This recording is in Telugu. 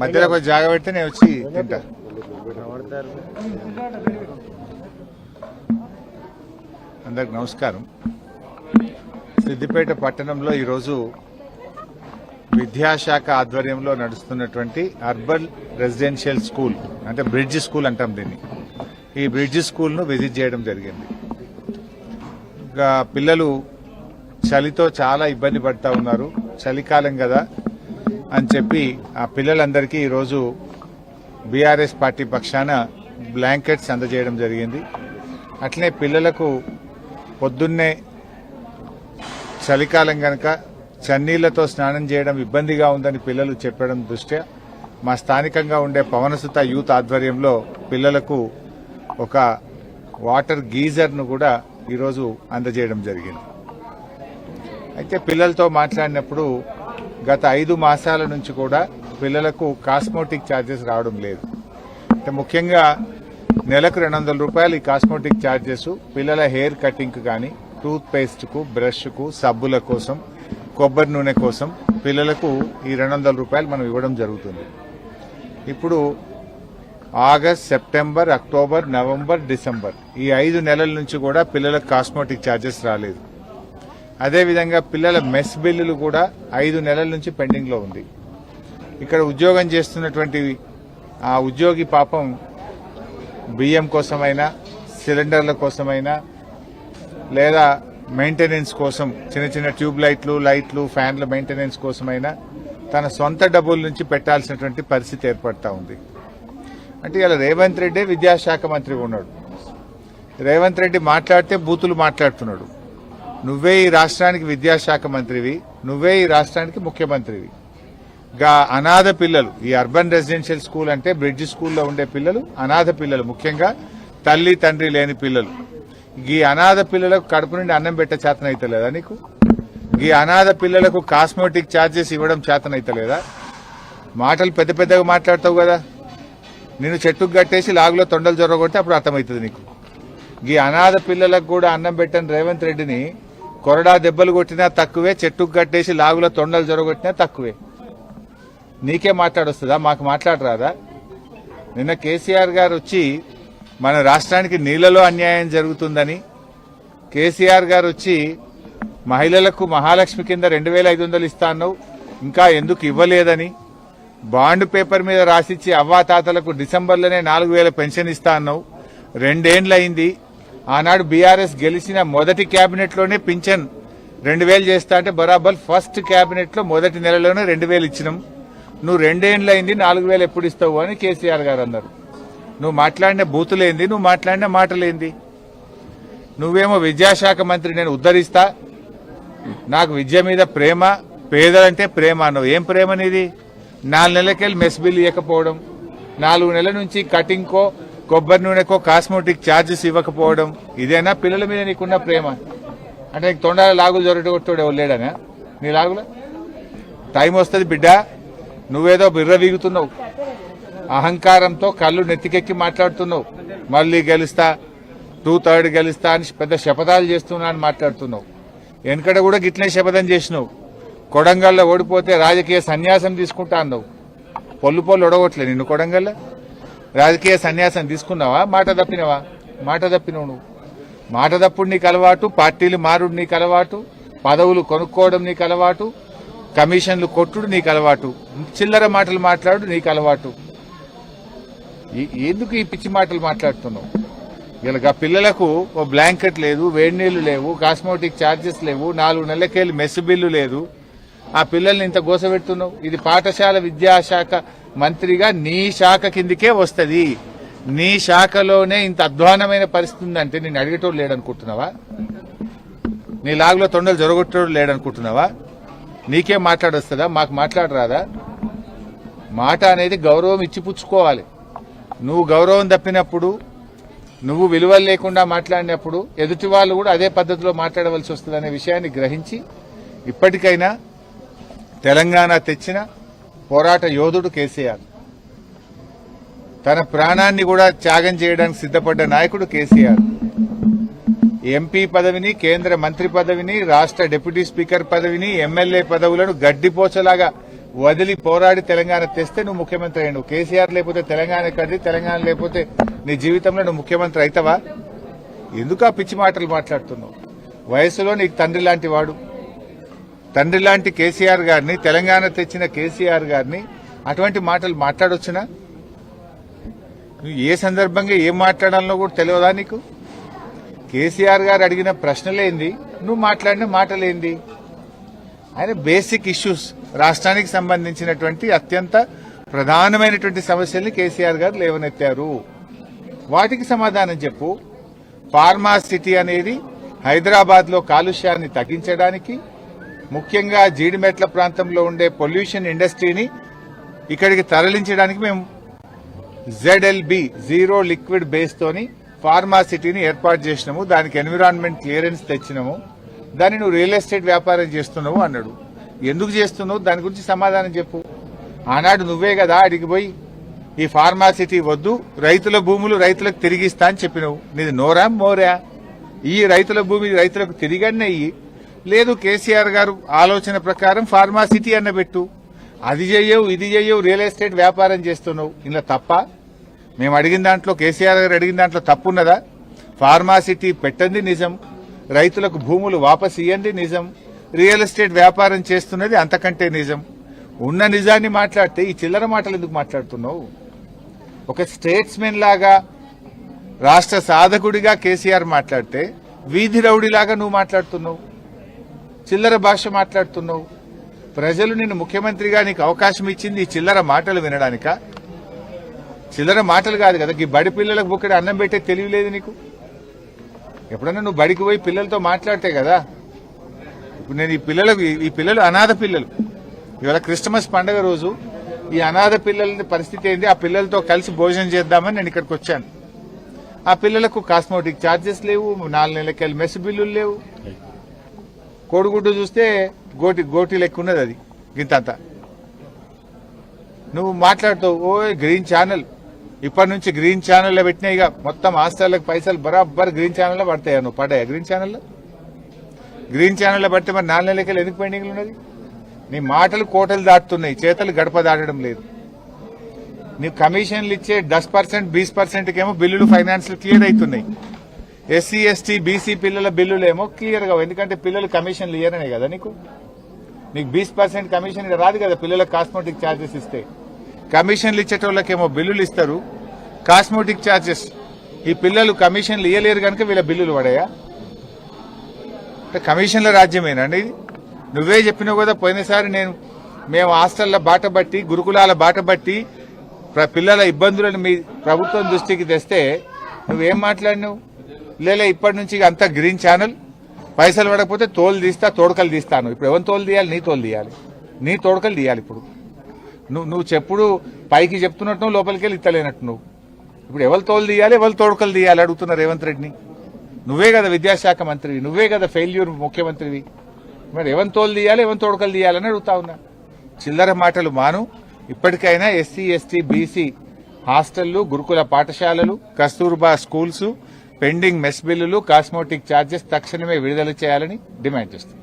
మధ్యలో కొంచెం జాగ పెడితే నేను వచ్చి తింటా. అందరికి నమస్కారం. సిద్దిపేట పట్టణంలో ఈరోజు విద్యాశాఖ ఆధ్వర్యంలో నడుస్తున్నటువంటి అర్బన్ రెసిడెన్షియల్ స్కూల్ అంటే బ్రిడ్జ్ స్కూల్ అంటాం దీన్ని. ఈ బ్రిడ్జ్ స్కూల్ను విజిట్ చేయడం జరిగింది. ఇంకా పిల్లలు చలితో చాలా ఇబ్బంది పడతా ఉన్నారు. చలికాలం కదా. అని చెప్పి ఆ పిల్లలందరికీ ఈరోజు బీఆర్ఎస్ పార్టీ పక్షాన బ్లాంకెట్స్ అందజేయడం జరిగింది. అట్లనే పిల్లలకు పొద్దున్నే చలికాలం గనక చన్నీళ్ళతో స్నానం చేయడం ఇబ్బందిగా ఉందని పిల్లలు చెప్పడం దృష్ట్యా మా స్థానికంగా ఉండే పవనసుత యూత్ ఆధ్వర్యంలో పిల్లలకు ఒక వాటర్ గీజర్ను కూడా ఈరోజు అందజేయడం జరిగింది. అయితే పిల్లలతో మాట్లాడినప్పుడు గత ఐదు మాసాల నుంచి కూడా పిల్లలకు కాస్మోటిక్ ఛార్జెస్ రావడం లేదు. అంటే ముఖ్యంగా నెలకు రెండు వందల రూపాయలు ఈ కాస్మోటిక్ ఛార్జెస్ పిల్లల హెయిర్ కటింగ్ కానీ టూత్ పేస్ట్కు బ్రష్కు సబ్బుల కోసం కొబ్బరి నూనె కోసం పిల్లలకు ఈ రెండు వందల రూపాయలు మనం ఇవ్వడం జరుగుతుంది. ఇప్పుడు August September October November December ఈ ఐదు నెలల నుంచి కూడా పిల్లలకు కాస్మోటిక్ ఛార్జెస్ రాలేదు. అదేవిధంగా పిల్లల మెస్ బిల్లులు కూడా ఐదు నెలల నుంచి పెండింగ్లో ఉంది. ఇక్కడ ఉద్యోగం చేస్తున్నటువంటి ఆ ఉద్యోగి పాపం బియ్యం కోసమైనా సిలిండర్ల కోసమైనా లేదా మెయింటెనెన్స్ కోసం చిన్న చిన్న ట్యూబ్ లైట్లు లైట్లు ఫ్యాన్ల మెయింటెనెన్స్ కోసమైనా తన సొంత డబ్బుల నుంచి పెట్టాల్సినటువంటి పరిస్థితి ఏర్పడతా ఉంది. అంటే ఇలా రేవంత్ రెడ్డి విద్యాశాఖ మంత్రి ఉన్నాడు. రేవంత్ రెడ్డి మాట్లాడితే బూతులు మాట్లాడుతున్నాడు. నువ్వే ఈ రాష్ట్రానికి విద్యాశాఖ మంత్రివి నువ్వే ఈ రాష్ట్రానికి ముఖ్యమంత్రివి. గా అనాథ పిల్లలు ఈ అర్బన్ రెసిడెన్షియల్ స్కూల్ అంటే బ్రిడ్జ్ స్కూల్లో ఉండే పిల్లలు అనాథ పిల్లలు ముఖ్యంగా తల్లి తండ్రి లేని పిల్లలు. ఈ అనాథ పిల్లలకు కడుపు నుండి అన్నం పెట్టే చేతనైతలేదా నీకు? ఈ అనాథ పిల్లలకు కాస్మెటిక్ ఛార్జెస్ ఇవ్వడం చేతనైతలేదా? మాటలు పెద్ద పెద్దగా మాట్లాడతావు కదా. నేను చెట్టుకు కట్టేసి లాగులో తొండలు జొరగొడితే అప్పుడు అర్థమవుతుంది నీకు. ఈ అనాథ పిల్లలకు కూడా అన్నం పెట్టని రేవంత్ రెడ్డిని కొరడా దెబ్బలు కొట్టినా తక్కువే చెట్టుకు కట్టేసి లాగులో తొండలు జొరగొట్టినా తక్కువే. నీకే మాట్లాడొస్తుందా? మాకు మాట్లాడరాదా? నిన్న కేసీఆర్ గారు వచ్చి మన రాష్ట్రానికి నీళ్ళలో అన్యాయం జరుగుతుందని కేసీఆర్ గారు వచ్చి మహిళలకు మహాలక్ష్మి కింద రెండు వేల ఐదు వందలు ఇస్తా అన్నావు ఇంకా ఎందుకు ఇవ్వలేదని బాండ్ పేపర్ మీద రాసిచ్చి అవ్వాతాతలకు డిసెంబర్లోనే నాలుగు వేల పెన్షన్ ఇస్తా అన్నావు రెండేండ్లు అయింది ఆనాడు బీఆర్ఎస్ గెలిచిన మొదటి క్యాబినెట్లోనే పింఛన్ రెండు వేలు చేస్తా అంటే బరాబర్ ఫస్ట్ క్యాబినెట్లో మొదటి నెలలోనే రెండు వేలు ఇచ్చినాం. నువ్వు రెండేళ్ళు అయింది నాలుగు వేలు ఎప్పుడు ఇస్తావు అని కేసీఆర్ గారు అన్నారు. నువ్వు మాట్లాడిన బూతులేంది నువ్వు మాట్లాడిన మాటలేంది? నువ్వేమో విద్యాశాఖ మంత్రి నేను ఉద్ధరిస్తా. నాకు విద్య మీద ప్రేమ పేదలంటే ప్రేమ అన్నావు. ఏం ప్రేమ నీది? నాలుగు నెలలకెళ్ళి మెస్ బిల్ ఇవ్వకపోవడం నాలుగు నెలల నుంచి కటింగ్కో కొబ్బరి నూనెకో కాస్మోటిక్ ఛార్జెస్ ఇవ్వకపోవడం ఇదేనా? పిల్లల మీద నీకున్న ప్రేమ. అంటే నీకు తొండాల లాగులు జొరగొట్టాడు ఎవరు లేడనా? నీ లాగుల? టైం వస్తుంది బిడ్డ. నువ్వేదో బిర్ర వీగుతున్నావు. అహంకారంతో కళ్ళు నెత్తికెక్కి మాట్లాడుతున్నావు. మళ్ళీ గెలుస్తా టూ థర్డ్ గెలుస్తా అని పెద్ద శపథాలు చేస్తున్నా అని మాట్లాడుతున్నావు. వెనకడ కూడా గిట్లే శపథం చేసినావు. కొడంగల్లో ఓడిపోతే రాజకీయ సన్యాసం తీసుకుంటా అన్నావు. పొల్లు పొల్లు ఒడగొట్లే నిన్ను కొడంగల్లో. రాజకీయ సన్యాసం తీసుకున్నావా? మాట తప్పినవా? మాట తప్పినవు నువ్వు. మాట తప్పుడు నీకు అలవాటు పార్టీలు మారుడు నీకు అలవాటు పదవులు కొనుక్కోవడం నీకు అలవాటు కమిషన్లు కొట్టుడు నీకు అలవాటు చిల్లర మాటలు మాట్లాడు నీకు అలవాటు. ఈ- ఎందుకు ఈ పిచ్చి మాటలు మాట్లాడుతున్నావు? ఇలా పిల్లలకు ఓ బ్లాంకెట్ లేదు వేడి నీళ్ళు లేవు కాస్మోటిక్ ఛార్జెస్ లేవు నాలుగు నెలలకెళ్ళి మెస్ బిల్లు లేదు. ఆ పిల్లల్ని ఇంత గోసపెడుతున్నావు ఇది పాఠశాల విద్యాశాఖ మంత్రిగా నీ శాఖ కిందికే వస్తుంది. నీ శాఖలోనే ఇంత అధ్వానమైన పరిస్థితి ఉందంటే నేను అడిగేటోడు లేడనుకుంటున్నావా? నీ లాగులో తొండలు జొరగొట్టేటోడు లేడనుకుంటున్నావా? నీకే మాట్లాడొస్తుందా? మాకు మాట్లాడరాదా? మాట అనేది గౌరవం ఇచ్చి పుచ్చుకోవాలి. నువ్వు గౌరవం తప్పినప్పుడు నువ్వు విలువలు లేకుండా మాట్లాడినప్పుడు ఎదుటి వాళ్ళు కూడా అదే పద్ధతిలో మాట్లాడవలసి వస్తుంది అనే విషయాన్ని గ్రహించి ఇప్పటికైనా తెలంగాణ తెచ్చిన పోరాట యోధుడు కేసీఆర్. తన ప్రాణాన్ని కూడా త్యాగం చేయడానికి సిద్ధపడ్డ నాయకుడు కేసీఆర్. ఎంపీ పదవిని కేంద్ర మంత్రి పదవిని రాష్ట్ర డిప్యూటీ స్పీకర్ పదవిని ఎమ్మెల్యే పదవులను గడ్డిపోచలాగా వదిలి పోరాడి తెలంగాణ తెస్తే నువ్వు ముఖ్యమంత్రి అయ్యాడు కేసీఆర్ లేకపోతే తెలంగాణ ఎక్కడిది తెలంగాణ లేకపోతే నీ జీవితంలో నువ్వు ముఖ్యమంత్రి అవుతావా? ఎందుకు ఆ పిచ్చి మాటలు మాట్లాడుతున్నావు? వయసులో నీకు తండ్రి లాంటి వాడు. తండ్రి లాంటి కేసీఆర్ గారిని తెలంగాణ తెచ్చిన కేసీఆర్ గారిని అటువంటి మాటలు మాట్లాడొచ్చునా? నువ్వు ఏ సందర్భంగా ఏం మాట్లాడాలనో కూడా తెలియదా నీకు? కేసీఆర్ గారు అడిగిన ప్రశ్నలేంది? నువ్వు మాట్లాడిన మాటలేంది? ఆయన బేసిక్ ఇష్యూస్ రాష్ట్రానికి సంబంధించినటువంటి అత్యంత ప్రధానమైనటువంటి సమస్యల్ని కేసీఆర్ గారు లేవనెత్తారు. వాటికి సమాధానం చెప్పు. ఫార్మా సిటీ అనేది హైదరాబాద్లో కాలుష్యాన్ని తగ్గించడానికి ముఖ్యంగా జీడిమెట్ల ప్రాంతంలో ఉండే పొల్యూషన్ ఇండస్ట్రీని ఇక్కడికి తరలించడానికి మేము జెడ్ఎల్బి జీరో లిక్విడ్ బేస్ తోని ఫార్మాసిటీని ఏర్పాటు చేసినాము. దానికి ఎన్విరాన్మెంట్ క్లియరెన్స్ తెచ్చినాము. దాన్ని నువ్వు రియల్ ఎస్టేట్ వ్యాపారం చేస్తున్నావు అన్నాడు. ఎందుకు చేస్తున్నావు? దాని గురించి సమాధానం చెప్పు. ఆనాడు నువ్వే కదా అడిగిపోయి ఈ ఫార్మాసిటీ వద్దు రైతుల భూములు రైతులకు తిరిగిస్తా అని చెప్పినావు. నీది నోరా? మోరా? ఈ రైతుల భూమి రైతులకు తిరిగన్నయ్యి. లేదు కేసీఆర్ గారు ఆలోచన ప్రకారం ఫార్మాసిటీ అన్న పెట్టు. అది చెయ్యవు ఇది చెయ్యవు రియల్ ఎస్టేట్ వ్యాపారం చేస్తున్నావు. ఇలా తప్ప? మేము అడిగిన దాంట్లో కేసీఆర్ గారు అడిగిన దాంట్లో తప్పున్నదా? ఫార్మాసిటీ పెట్టండి నిజం. రైతులకు భూములు వాపసు ఇయ్యండి నిజం. రియల్ ఎస్టేట్ వ్యాపారం చేస్తున్నది అంతకంటే నిజం. ఉన్న నిజాన్ని మాట్లాడితే ఈ చిల్లర మాటలు ఎందుకు మాట్లాడుతున్నావు? ఒక స్టేట్స్మెన్ లాగా రాష్ట్ర సాధకుడిగా కేసీఆర్ మాట్లాడితే వీధి రౌడీలాగా నువ్వు మాట్లాడుతున్నావు. చిల్లర భాష మాట్లాడుతున్నావు. ప్రజలు నిన్ను ముఖ్యమంత్రిగా నీకు అవకాశం ఇచ్చింది ఈ చిల్లర మాటలు వినడానిక? చిల్లర మాటలు కాదు కదా ఈ బడి పిల్లలకు బుక్కడి అన్నం పెట్టే తెలియలేదు నీకు? ఎప్పుడన్నా నువ్వు బడికి పోయి పిల్లలతో మాట్లాడితే కదా ఇప్పుడు నేను ఈ పిల్లలకు ఈ పిల్లలు అనాథ పిల్లలు. ఇవాళ క్రిస్టమస్ పండగ రోజు ఈ అనాథ పిల్లల పరిస్థితి ఏంది? ఆ పిల్లలతో కలిసి భోజనం చేద్దామని నేను ఇక్కడికి వచ్చాను. ఆ పిల్లలకు కాస్మోటిక్ ఛార్జెస్ లేవు నాలుగు నెలలకి మెస్ బిల్లులు లేవు. కోడిగుడ్డు చూస్తే గోటి గోటి లెక్క ఉన్నది అది. గింతంతా నువ్వు మాట్లాడుతావు ఓ గ్రీన్ ఛానల్ ఇప్పటి నుంచి గ్రీన్ ఛానల్లో పెట్టినాయి ఇక మొత్తం హాస్టల్లకు పైసలు బరాబర్ గ్రీన్ ఛానల్లో పడతాయా నువ్వు? పడ్డాయా గ్రీన్ ఛానల్లో గ్రీన్ ఛానల్లో పడితే మరి నాలుగు నెలలకి ఎందుకు పెండింగ్లు ఉన్నది? నీ మాటలు కోటలు దాటుతున్నాయి చేతలు గడప దాటడం లేదు. నీవు కమిషన్లు ఇచ్చే దస్ పర్సెంట్ బీస్ పర్సెంట్కేమో బిల్లులు ఫైనాన్స్లు క్లియర్ అవుతున్నాయి. ఎస్సీ ఎస్టీ బీసీ పిల్లల బిల్లులేమో క్లియర్గా క్లియర్గా ఎందుకంటే పిల్లలు కమిషన్లు ఇయ్యరనే కదా నీకు? నీకు బీస్ పర్సెంట్ కమిషన్ రాదు కదా పిల్లలకు కాస్మోటిక్ ఛార్జెస్ ఇస్తే. కమిషన్లు ఇచ్చేటోళ్ళకేమో బిల్లులు ఇస్తారు. కాస్మోటిక్ ఛార్జెస్ ఈ పిల్లలు కమిషన్లు ఇయ్యలేరు కనుక వీళ్ళ బిల్లులు పడాయా? అంటే కమిషన్ల రాజ్యమేనండి ఇది? నువ్వే చెప్పినావు కదా పోయినసారి నేను మేము హాస్టళ్ళ బాట బట్టి గురుకులాల బాట బట్టి ప్ర- పిల్లల ఇబ్బందులను మీ ప్రభుత్వం దృష్టికి తెస్తే నువ్వేం మాట్లాడినావు? లేలే ఇప్పటి నుంచి అంత అంతా గ్రీన్ ఛానల్ పైసలు పడకపోతే తోలు తీస్తా తోడకలు తీస్తాను. ఇప్పుడు ఎవరిని తోలు తీయాలి? నీ తోలు తీయాలి. నీ తోడకలు తీయాలి ఇప్పుడు. నువ్వు నువ్వు చెప్పుడు పైకి చెప్తున్నట్టు నువ్వు లోపలికి వెళ్ళి ఇత్తలేనట్టు నువ్వు. ఇప్పుడు ఎవరు తోలు తీయాలి? ఎవరు తోడకలు తీయాలి? అడుగుతున్న రేవంత్ రెడ్డిని. నువ్వే కదా విద్యాశాఖ మంత్రివి. నువ్వే కదా ఫెయిల్యూర్ ముఖ్యమంత్రివి. మరి ఎవరిని తోలు తీయాలి? ఎవరిని తోడకలు తీయాలని అడుగుతా ఉన్నా. చిల్లర మాటలు మాను. ఇప్పటికైనా ఎస్సీ ఎస్టీ బీసీ హాస్టళ్ళు గురుకుల పాఠశాలలు కస్తూర్బా స్కూల్స్ పెండింగ్ మెస్ బిల్లులు కాస్మోటిక్ ఛార్జెస్ తక్షణమే విడుదల చేయాలని డిమాండ్ చేస్తుంది.